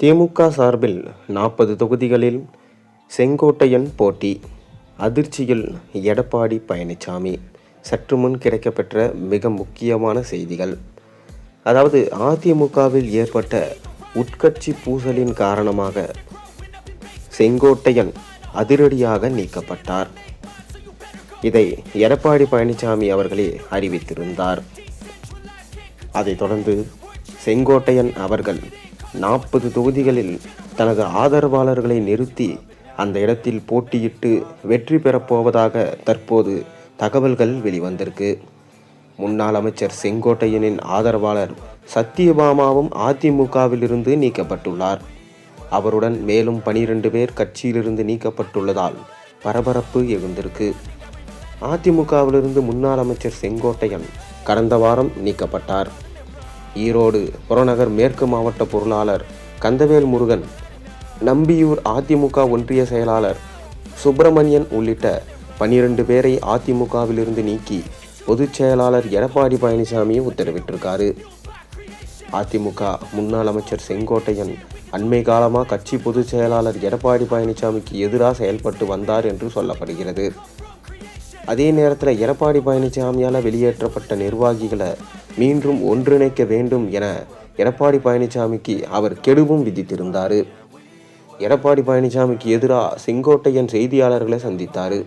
திமுக சார்பில் நாற்பது தொகுதிகளில் செங்கோட்டையன் போட்டி அதிர்ச்சியில் எடப்பாடி பழனிசாமி சற்று முன் கிடைக்கப்பெற்ற மிக முக்கியமான செய்திகள். அதாவது அதிமுகவில் ஏற்பட்ட உட்கட்சி பூசலின் காரணமாக செங்கோட்டையன் அதிரடியாக நீக்கப்பட்டார். இதை எடப்பாடி பழனிசாமி அவர்களே அறிவித்திருந்தார். அதைத் தொடர்ந்து செங்கோட்டையன் அவர்கள் நாற்பது தொகுதிகளில் தனது ஆதரவாளர்களை நிறுத்தி அந்த இடத்தில் போட்டியிட்டு வெற்றி பெறப்போவதாக தற்போது தகவல்கள் வெளிவந்திருக்கு. முன்னாள் அமைச்சர் செங்கோட்டையனின் ஆதரவாளர் சத்தியபாமாவும் அதிமுகவிலிருந்து நீக்கப்பட்டுள்ளார். அவருடன் மேலும் பனிரெண்டு பேர் கட்சியிலிருந்து நீக்கப்பட்டுள்ளதால் பரபரப்பு எழுந்திருக்கு. அதிமுகவிலிருந்து முன்னாள் அமைச்சர் செங்கோட்டையன் கடந்த வாரம் நீக்கப்பட்டார். ஈரோடு புறநகர் மேற்கு மாவட்ட பொருளாளர் கந்தவேல் முருகன் நம்பியூர் அதிமுக ஒன்றிய செயலாளர் சுப்பிரமணியன் உள்ளிட்ட பன்னிரண்டு பேரை அதிமுகவிலிருந்து நீக்கி பொதுச் செயலாளர் எடப்பாடி பழனிசாமி உத்தரவிட்டிருக்காரு. அதிமுக முன்னாள் அமைச்சர் செங்கோட்டையன் அண்மை காலமாக கட்சி பொதுச் செயலாளர் எடப்பாடி பழனிசாமிக்கு எதிராக செயல்பட்டு வந்தார் என்று சொல்லப்படுகிறது. அதே நேரத்தில் எடப்பாடி பழனிசாமியால் வெளியேற்றப்பட்ட நிர்வாகிகளை மீண்டும் ஒன்றிணைக்க வேண்டும் என எடப்பாடி பழனிசாமிக்கு அவர் கெடுவும் விதித்திருந்தார். எடப்பாடி பழனிசாமிக்கு எதிராக செங்கோட்டையன் செய்தியாளர்களை சந்தித்தார்.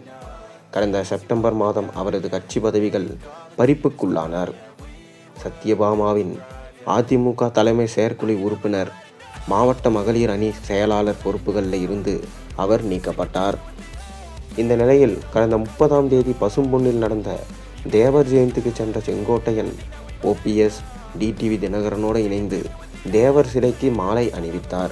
கடந்த செப்டம்பர் மாதம் அவரது கட்சி பதவிகள் பறிப்புக்குள்ளானார். சத்யபாமாவின் அதிமுக தலைமை செயற்குழு உறுப்பினர் மாவட்ட மகளிர் அணி செயலாளர் பொறுப்புகளில் இருந்து அவர் நீக்கப்பட்டார். இந்த நிலையில் கடந்த முப்பதாம் தேதி பசும்பொன்னில் நடந்த தேவர் ஜெயந்திக்கு சென்ற செங்கோட்டையன் ஓபிஎஸ் டிடிவி தினகரனோடு இணைந்து தேவர் சிலைக்கு மாலை அணிவித்தார்.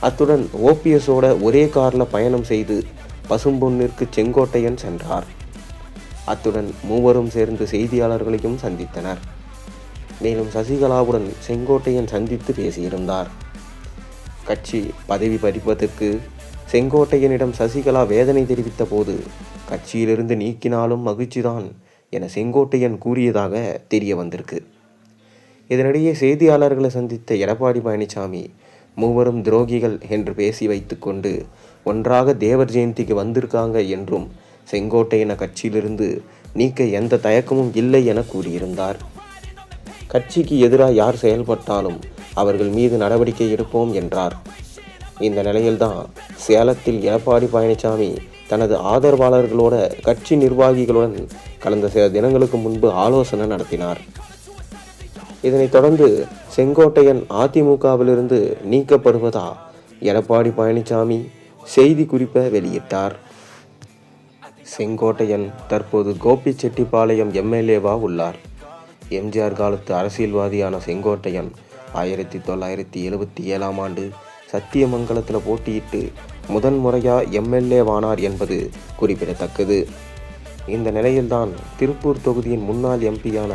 அத்துடன் ஓபிஎஸோட ஒரே காரில் பயணம் செய்து பசும்பொன்னிற்கு செங்கோட்டையன் சென்றார். அத்துடன் மூவரும் சேர்ந்து செய்தியாளர்களையும் சந்தித்தனர். மேலும் சசிகலாவுடன் செங்கோட்டையன் சந்தித்து பேசியிருந்தார். கட்சி பதவி பறிப்பதற்கு செங்கோட்டையனிடம் சசிகலா வேதனை தெரிவித்த போது கட்சியிலிருந்து நீக்கினாலும் மகிழ்ச்சிதான் என செங்கோட்டையன் கூறியதாக தெரிய வந்திருக்கு. இதனிடையே செய்தியாளர்களை சந்தித்த எடப்பாடி பழனிசாமி மூவரும் துரோகிகள் என்று பேசி வைத்துக்கொண்டு ஒன்றாக தேவர் ஜெயந்திக்கு வந்திருக்காங்க என்றும் செங்கோட்டையன கட்சியிலிருந்து நீக்க எந்த தயக்கமும் இல்லை என கூறியிருந்தார். கட்சிக்கு எதிராக யார் செயல்பட்டாலும் அவர்கள் மீது நடவடிக்கை எடுப்போம் என்றார். இந்த நிலையில்தான் சேலத்தில் எடப்பாடி பழனிசாமி தனது ஆதரவாளர்களோட கட்சி நிர்வாகிகளுடன் கடந்த சில தினங்களுக்கு முன்பு ஆலோசனை நடத்தினார். இதனைத் தொடர்ந்து செங்கோட்டையன் அதிமுகவிலிருந்து நீக்கப்படுவதா எடப்பாடி பழனிசாமி செய்தி குறிப்பை வெளியிட்டார். செங்கோட்டையன் தற்போது கோபி செட்டிப்பாளையம் எம்எல்ஏவா உள்ளார். எம்ஜிஆர் காலத்து அரசியல்வாதியான செங்கோட்டையன் ஆயிரத்தி தொள்ளாயிரத்தி எழுபத்தி ஏழாம் ஆண்டு சத்தியமங்கலத்தில் போட்டியிட்டு முதன் முறையாக எம்எல்ஏவானார் என்பது குறிப்பிடத்தக்கது. இந்த நிலையில்தான் திருப்பூர் தொகுதியின் முன்னாள் எம்பியான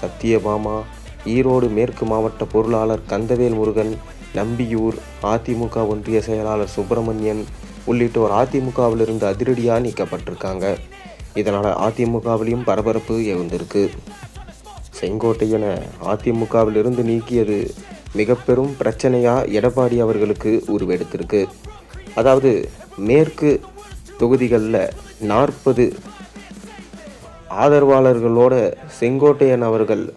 சத்தியபாமா ஈரோடு மேற்கு மாவட்ட பொருளாளர் கந்தவேல் முருகன் நம்பியூர் அதிமுக ஒன்றிய செயலாளர் சுப்பிரமணியன் உள்ளிட்டோர் அதிமுகவிலிருந்து அதிரடியாக நீக்கப்பட்டிருக்காங்க. இதனால் அதிமுகவிலையும் பரபரப்பு எழுந்திருக்கு. செங்கோட்டையன அதிமுகவிலிருந்து நீக்கியது மிக பெரும் பிரச்சனையாக எடப்பாடி அவர்களுக்கு உருவெடுத்திருக்கு. அதாவது மேற்கு தொகுதிகளில் நாற்பது ஆதரவாளர்களோட செங்கோட்டையன் அவர்கள்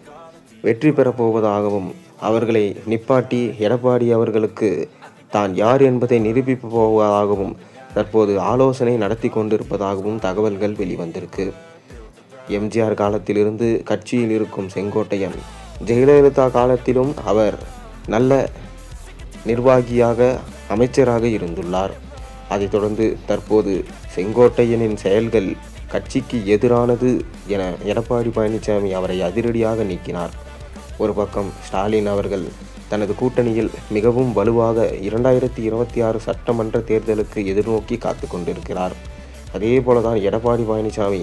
வெற்றி பெறப்போவதாகவும் அவர்களை நிப்பாட்டி எடப்பாடி அவர்களுக்கு தான் யார் என்பதை நிரூபிப்பு போவதாகவும் தற்போது ஆலோசனை நடத்தி கொண்டிருப்பதாகவும் தகவல்கள் வெளிவந்திருக்கு. எம்ஜிஆர் காலத்திலிருந்து கட்சியில் இருக்கும் செங்கோட்டையன் ஜெயலலிதா காலத்திலும் அவர் நல்ல நிர்வாகியாக அமைச்சராக இருந்துள்ளார். அதைத் தொடர்ந்து தற்போது செங்கோட்டையனின் செயல்கள் கட்சிக்கு எதிரானது என எடப்பாடி பழனிசாமி அவரை அதிரடியாக நீக்கினார். ஒரு பக்கம் ஸ்டாலின் அவர்கள் தனது கூட்டணியில் மிகவும் வலுவாக இரண்டாயிரத்தி இருபத்தி ஆறு சட்டமன்ற தேர்தலுக்கு எதிர்நோக்கி காத்து கொண்டிருக்கிறார். அதே போலதான் எடப்பாடி பழனிசாமி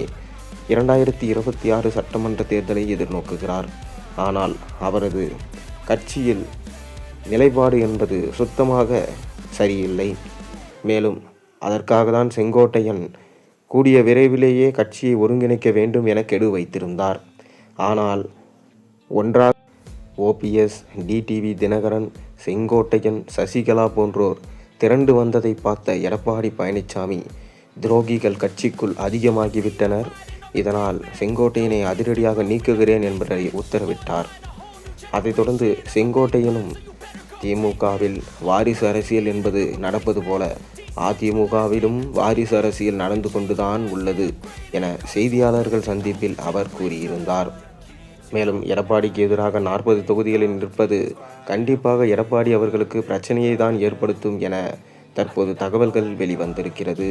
இரண்டாயிரத்தி இருபத்தி ஆறு சட்டமன்ற தேர்தலை எதிர்நோக்குகிறார். ஆனால் அவரது கட்சியில் நிலைப்பாடு என்பது சுத்தமாக சரியில்லை. மேலும் அதற்காக தான் செங்கோட்டையன் கூடிய விரைவிலேயே கட்சியை ஒருங்கிணைக்க வேண்டும் என கெடு வைத்திருந்தார். ஆனால் ஒன்றாக ஓபிஎஸ் டிடிவி தினகரன் செங்கோட்டையன் சசிகலா போன்றோர் திரண்டு வந்ததை பார்த்த எடப்பாடி பழனிசாமி துரோகிகள் கட்சிக்குள் அதிகமாகிவிட்டனர். இதனால் செங்கோட்டையனை அதிரடியாக நீக்குகிறேன் என்பதை உத்தரவிட்டார். அதைத் தொடர்ந்து செங்கோட்டையனும் திமுகவில் வாரிசு அரசியல் என்பது நடப்பது போல அதிமுகவிலும் வாரிசு அரசியல் நடந்து கொண்டுதான் உள்ளது என செய்தியாளர்கள் சந்திப்பில் அவர் கூறியிருந்தார். மேலும் எடப்பாடிக்கு எதிராக நாற்பது தொகுதிகளில் நிற்பது கண்டிப்பாக எடப்பாடி அவர்களுக்கு பிரச்சனையை தான் ஏற்படுத்தும் என தற்போது தகவல்கள் வெளிவந்திருக்கிறது.